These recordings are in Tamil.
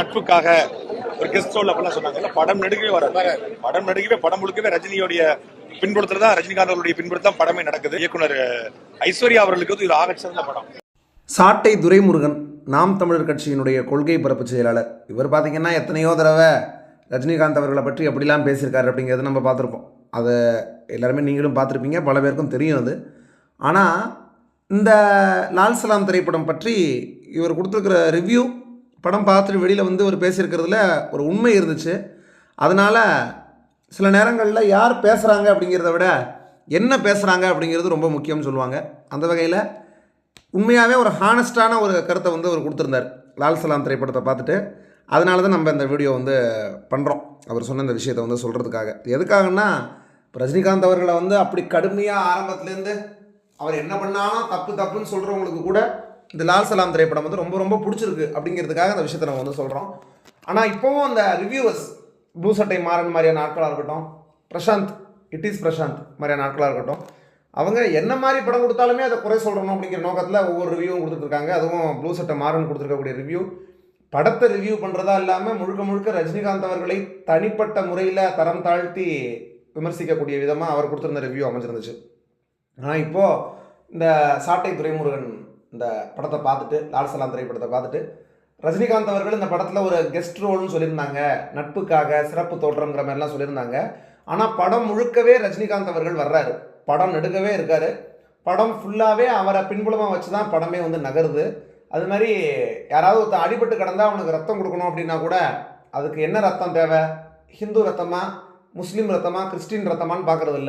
நட்புக்காக ஒரு கெஸ்ட் ரோல் அப்படிலாம் சொன்னாங்கல்ல படம் நடிக்கவே வராது. படம் நடிக்கவே படம் முழுக்கவே ரஜினியோடைய பின்புலத்துல தான் ரஜினிகாந்த் அவருடைய பின்புலத்தில் தான் படமே நடக்குது. இயக்குனர் ஐஸ்வர்யா அவர்களுக்கு வந்து இது ஆகச்சிறந்த படம். சாட்டை துரைமுருகன் நாம் தமிழர் கட்சியினுடைய கொள்கை பரப்பு செயலாளர். இவர் பார்த்தீங்கன்னா எத்தனையோ தடவை ரஜினிகாந்த் அவர்களை பற்றி எப்படிலாம் பேசியிருக்காரு அப்படிங்கிறது நம்ம பார்த்துருப்போம். அதை எல்லாருமே நீங்களும் பார்த்துருப்பீங்க பல பேருக்கும் தெரியும் அது. ஆனால் இந்த லால் சலாம் திரைப்படம் பற்றி இவர் கொடுத்துருக்கிற ரிவ்யூ படம் பார்த்துட்டு வெளியில் வந்து ஒரு பேசியிருக்கிறதுல ஒரு உண்மை இருந்துச்சு. அதனால் சில நேரங்களில் யார் பேசுகிறாங்க அப்படிங்கிறத விட என்ன பேசுகிறாங்க அப்படிங்கிறது ரொம்ப முக்கியம்னு சொல்லுவாங்க. அந்த வகையில் உண்மையாகவே ஒரு ஹானஸ்டான ஒரு கருத்தை வந்து அவர் கொடுத்துருந்தார். லால் சலாம் திரைப்படத்தை பார்த்துட்டு. அதனால தான் நம்ம இந்த வீடியோ வந்து பண்ணுறோம் அவர் சொன்ன இந்த விஷயத்தை வந்து சொல்கிறதுக்காக எதுக்காகன்னா இப்போ ரஜினிகாந்த் அவர்களை வந்து அப்படி கடுமையாக ஆரம்பத்துலேருந்து அவர் என்ன பண்ணாலும் தப்பு தப்புன்னு சொல்கிறவங்களுக்கு கூட இந்த லால் சலாம் திரைப்படம் வந்து ரொம்ப ரொம்ப பிடிச்சிருக்கு அப்படிங்கிறதுக்காக அந்த விஷயத்தை நம்ம வந்து சொல்கிறோம் ஆனால் இப்போவும் அந்த ரிவ்யூவர்ஸ் ப்ளூ சட்டை மாறன் மாதிரியான ஆட்களாக இருக்கட்டும் பிரசாந்த் இட் இஸ் பிரசாந்த் மாதிரியான ஆட்களாக இருக்கட்டும் அவங்க என்ன மாதிரி படம் கொடுத்தாலுமே அதை குறை சொல்லணும் அப்படிங்கிற நோக்கத்தில் ஒவ்வொரு ரிவ்யூவும் கொடுத்துட்ருக்காங்க அதுவும் ப்ளூ சட்டை மாறன் கொடுத்துருக்கக்கூடிய ரிவ்யூ படத்தை ரிவ்யூ பண்ணுறதா இல்லாமல் முழுக்க முழுக்க ரஜினிகாந்த் அவர்களை தனிப்பட்ட முறையில் தரம் தாழ்த்தி விமர்சிக்கக்கூடிய விதமாக அவர் கொடுத்துருந்த ரிவ்யூ அமைஞ்சிருந்துச்சு. ஆனால் இப்போது இந்த சாட்டை துரைமுருகன் இந்த படத்தை பார்த்துட்டு லால் சலாம் திரைப்படத்தை பார்த்துட்டு ரஜினிகாந்த் அவர்கள் இந்த படத்தில் ஒரு கெஸ்ட் ரோல்னு சொல்லியிருந்தாங்க. நட்புக்காக சிறப்பு தோற்றங்கிற மாதிரிலாம் சொல்லியிருந்தாங்க. ஆனால் படம் முழுக்கவே ரஜினிகாந்த் அவர்கள் வர்றாரு. படம் நெடுக்கவே இருக்கார். படம் ஃபுல்லாகவே அவரை பின்புலமாக வச்சு தான் படமே வந்து நகருது. அது மாதிரி யாராவது ஒருத்தன் அடிபட்டு கிடந்தால் அவனுக்கு ரத்தம் கொடுக்கணும் அப்படின்னா கூட அதுக்கு என்ன ரத்தம் தேவை? ஹிந்து ரத்தமாக முஸ்லீம் ரத்தமாக கிறிஸ்டின் ரத்தமான்னு பார்க்கறது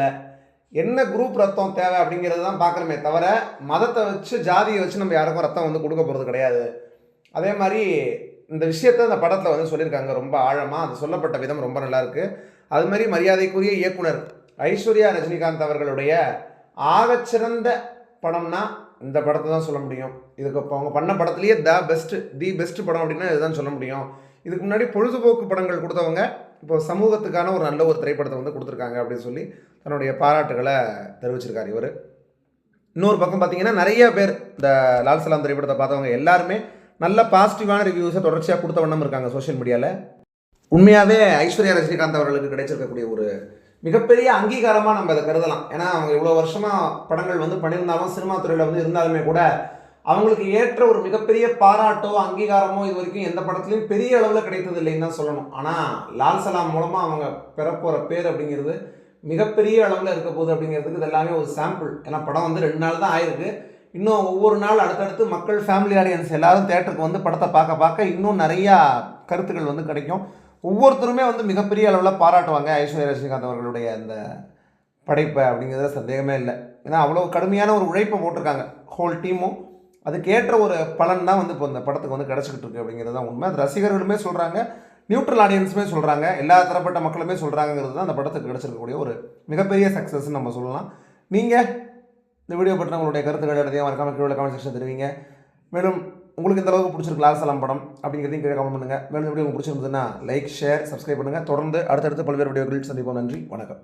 என்ன குரூப் ரத்தம் தேவை அப்படிங்கிறது தான் பார்க்குறமே தவிர மதத்தை வச்சு ஜாதியை வச்சு நம்ம யாருக்கும் ரத்தம் வந்து கொடுக்க போகிறது கிடையாது. அதே மாதிரி இந்த விஷயத்தை இந்த படத்தில் வந்து சொல்லியிருக்காங்க. ரொம்ப ஆழமாக அது சொல்லப்பட்ட விதம் ரொம்ப நல்லாயிருக்கு அது மாதிரி மரியாதைக்குரிய இயக்குனர் ஐஸ்வர்யா ரஜினிகாந்த் அவர்களுடைய ஆகச்சிறந்த படம்னா இந்த படத்தை தான் சொல்ல முடியும். இதுக்கு இப்போ அவங்க பண்ண படத்துலேயே த பெஸ்ட் தி பெஸ்ட் படம் அப்படின்னா இதுதான் சொல்ல முடியும். இதுக்கு முன்னாடி பொழுதுபோக்கு படங்கள் கொடுத்தவங்க இப்போ சமூகத்துக்கான ஒரு நல்ல ஒரு திரைப்படத்தை வந்து கொடுத்துருக்காங்க அப்படின்னு சொல்லி தன்னுடைய பாராட்டுகளை தெரிவிச்சிருக்கார் இவர். இன்னொரு பக்கம் பார்த்தீங்கன்னா நிறைய பேர் இந்த லால் சலாம் திரைப்படத்தை பார்த்தவங்க எல்லாருமே நல்ல பாசிட்டிவான ரிவ்யூஸை தொடர்ச்சியாக கொடுத்த வண்ணம் இருக்காங்க சோஷியல் மீடியாவில் உண்மையாகவே ஐஸ்வர்யா ரஜினிகாந்த் அவர்களுக்கு கிடைச்சிருக்கக்கூடிய ஒரு மிகப்பெரிய அங்கீகாரமாக நம்ம அதை கருதலாம். ஏன்னா அவங்க இவ்வளோ வருஷமாக படங்கள் வந்து பண்ணியிருந்தாலும் சினிமா துறையில் வந்து இருந்தாலுமே கூட அவங்களுக்கு ஏற்ற ஒரு மிகப்பெரிய பாராட்டோ அங்கீகாரமோ இது வரைக்கும் எந்த படத்துலையும் பெரிய அளவில் கிடைத்தது இல்லைன்னு தான் சொல்லணும். ஆனால் லால் சலாம் மூலமாக அவங்க பெறப்போகிற பேர் அப்படிங்கிறது மிகப்பெரிய அளவில் இருக்க போகுது அப்படிங்கிறதுக்கு இது எல்லாமே ஒரு சாம்பிள் ஏன்னா படம் வந்து ரெண்டு நாள் தான் ஆயிருக்கு. இன்னும் ஒவ்வொரு நாள் அடுத்தடுத்து மக்கள் ஃபேமிலி ஆடியன்ஸ் எல்லாரும் தேட்டருக்கு வந்து படத்தை பார்க்க பார்க்க இன்னும் நிறையா கருத்துக்கள் வந்து கிடைக்கும். ஒவ்வொருத்தருமே வந்து மிகப்பெரிய அளவில் பாராட்டுவாங்க ஐஸ்வர்யா ரஜினிகாந்த் அவர்களுடைய அந்த படைப்பை அப்படிங்கிறதுல சந்தேகமே இல்லை. ஏன்னா அவ்வளோ கடுமையான ஒரு உழைப்பை போட்டிருக்காங்க. ஹோல் டீமும் அதுக்கேற்ற ஒரு பலன் தான் வந்து இப்போ இந்த படத்துக்கு வந்து கிடச்சிக்கிட்டு இருக்கு அப்படிங்கிறது தான் உண்மை. அது ரசிகர்களுமே சொல்கிறாங்க நியூட்ரல் ஆடியன்ஸுமே சொல்கிறாங்க எல்லா தரப்பட்ட மக்களுமே சொல்கிறாங்கிறது தான் அந்த படத்துக்கு கிடச்சிருக்கக்கூடிய ஒரு மிகப்பெரிய சக்ஸஸ்ன்னு நம்ம சொல்லலாம். நீங்கள் இந்த வீடியோ பற்றி உங்களுடைய கருத்துக்கள் எல்லாத்தையும் மறக்காம கீழே கமெண்ட் செக்ஷன் தருவீங்க. மேலும் உங்களுக்கு இந்த அளவுக்கு பிடிச்சிருக்கு லால் சலாம் படம் அப்படிங்கிறதையும் கீழே கமெண்ட் பண்ணுங்கள் மேலும் வீடியோ உங்களுக்கு பிடிச்சிருந்ததுன்னா லைக் ஷேர் சப்ஸ்கிரைப் பண்ணுங்கள் தொடர்ந்து அடுத்தடுத்து பல்வேறு வீடியோக்களில் சந்திப்போம். நன்றி வணக்கம்.